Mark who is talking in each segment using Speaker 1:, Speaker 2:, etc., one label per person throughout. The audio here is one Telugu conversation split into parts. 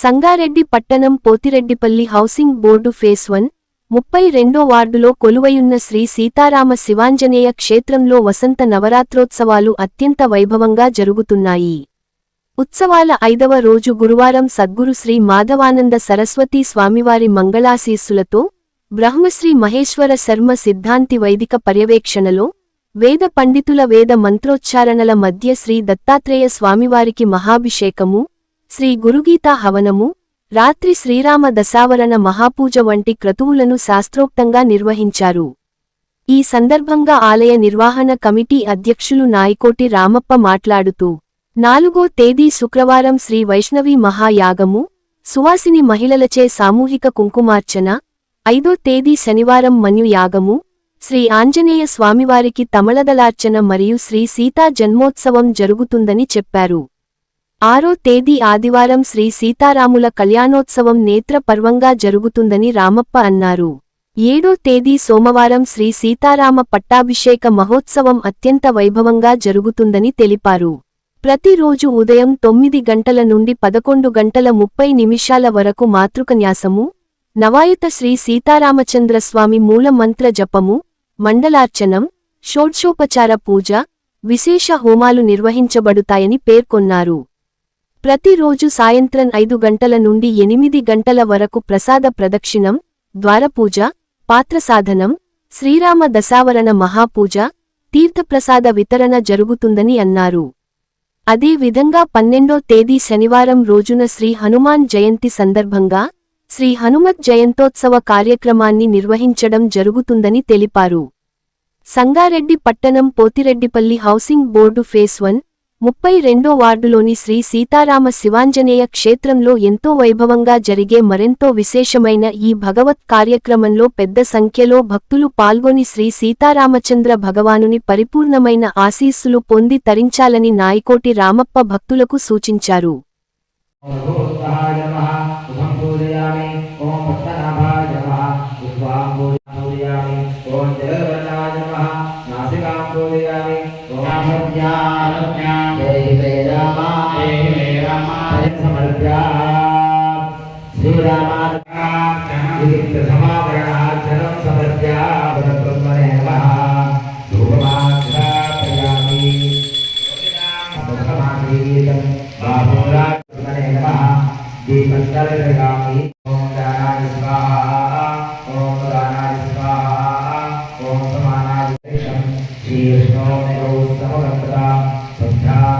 Speaker 1: సంగారెడ్డి పట్టణం Pothireddypalli housing board phase one ముప్పై రెండో వార్డులో కొలువయున్న శ్రీ సీతారామ శివాంజనేయ క్షేత్రంలో వసంత నవరాత్రోత్సవాలు అత్యంత వైభవంగా జరుగుతున్నాయి. ఉత్సవాల ఐదవ రోజు గురువారం సద్గురు శ్రీ మాధవానంద సరస్వతీ స్వామివారి మంగళాశీస్సులతో బ్రహ్మశ్రీ మహేశ్వర శర్మ సిద్ధాంతి వైదిక పర్యవేక్షణలో వేద పండితుల వేద మంత్రోచ్చారణల మధ్య శ్రీ దత్తాత్రేయ స్వామివారికి మహాభిషేకము శ్రీ గురుగీతా హవనము రాత్రి శ్రీరామ దశావరణ మహాపూజ వంటి క్రతువులను శాస్త్రోక్తంగా నిర్వహించారు. ఈ సందర్భంగా ఆలయ నిర్వహణ కమిటీ అధ్యక్షులు నాయకోటి రామప్ప మాట్లాడుతూ నాలుగో తేదీ శుక్రవారం శ్రీ వైష్ణవి మహాయాగము సువాసిని మహిళలచే సామూహిక కుంకుమార్చన ఐదో తేదీ శనివారం మన్యు యాగము శ్రీ ఆంజనేయ స్వామివారికి తమలదలార్చన మరియు శ్రీ సీతా జన్మోత్సవం జరుగుతుందని చెప్పారు. ఆరో తేదీ ఆదివారం శ్రీ సీతారాముల కళ్యాణోత్సవం నేత్ర పర్వంగా జరుగుతుందని రామప్ప అన్నారు. ఏడో తేదీ సోమవారం శ్రీ సీతారామ పట్టాభిషేక మహోత్సవం అత్యంత వైభవంగా జరుగుతుందని తెలిపారు. ప్రతిరోజు ఉదయం తొమ్మిది గంటల నుండి పదకొండు గంటల ముప్పై నిమిషాల వరకు మాతృకన్యాసము నవాయుత శ్రీ సీతారామచంద్రస్వామి మూల మంత్ర జపము మండలార్చనం షోడ్షోపచార పూజ విశేష హోమాలు నిర్వహించబడుతాయని పేర్కొన్నారు. ప్రతిరోజు సాయంత్రం ఐదు గంటల నుండి ఎనిమిది గంటల వరకు ప్రసాద ప్రదక్షిణం ద్వారపూజ పాత్రసాధనం శ్రీరామ దశావరణ మహాపూజ తీర్థప్రసాద వితరణ జరుగుతుందని అన్నారు. అదే విధంగా పన్నెండో తేదీ శనివారం రోజున శ్రీ హనుమాన్ జయంతి సందర్భంగా శ్రీ హనుమత్ జయంతోత్సవ కార్యక్రమాన్ని నిర్వహించడం జరుగుతుందని తెలిపారు. సంగారెడ్డి పట్టణం Pothireddypalli housing board phase one ముప్పై రెండో వార్డులోని శ్రీ సీతారామ శివాంజనేయ క్షేత్రంలో ఎంతో వైభవంగా జరిగే మరెంతో విశేషమైన ఈ భగవత్ కార్యక్రమంలో పెద్ద సంఖ్యలో భక్తులు పాల్గొని శ్రీ సీతారామచంద్ర భగవానుని పరిపూర్ణమైన ఆశీస్సులు పొంది తరించాలని నాయకోటి రామప్ప భక్తులకు సూచించారు.
Speaker 2: ఓం हरे रामा हरे रामा समर्प्या श्री रामा विविध समावरणा चरम समर्प्या ब्रह्मणे नमः धूपमात्रा प्रयामि ब्रह्मादीतं बाहुरा ब्रह्मणे नमः दीपंतर प्रयामि ओम दानाय स्वाहा। ओम दानाय स्वाहा ओम समानाय श्री विष्णु नमो
Speaker 3: समर्पता सद्धा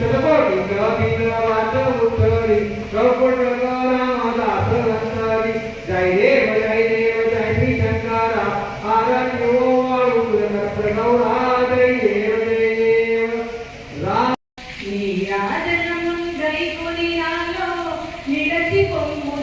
Speaker 3: శతకోటి గ్రహీంద్రవాద ఉత్తరి చౌకోటి రామదాసరి జై దేవ జై దేవ జై శ్రీ శంకర ఆరణ్యో ప్రగౌరా జై దేవ జై దేవ రామ
Speaker 4: నీరాజనముందై కొనియాలో నిరసి పొమ్మురా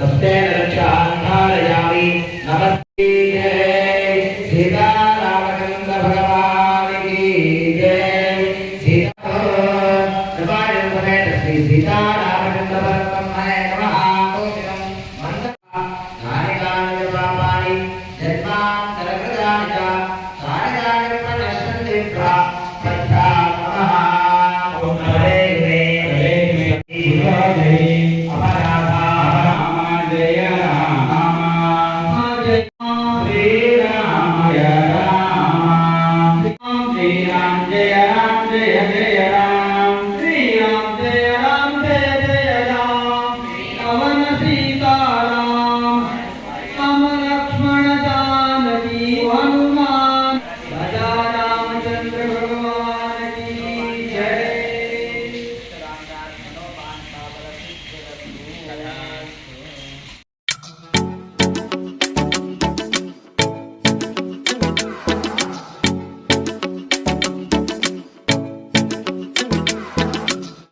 Speaker 4: तस्तेन रक्षान्धारयामि नमस्ते सीतारामचन्द्र भगवान् की जय सीता कृपाय श्री सीतारामचन्द्र
Speaker 2: भगवान्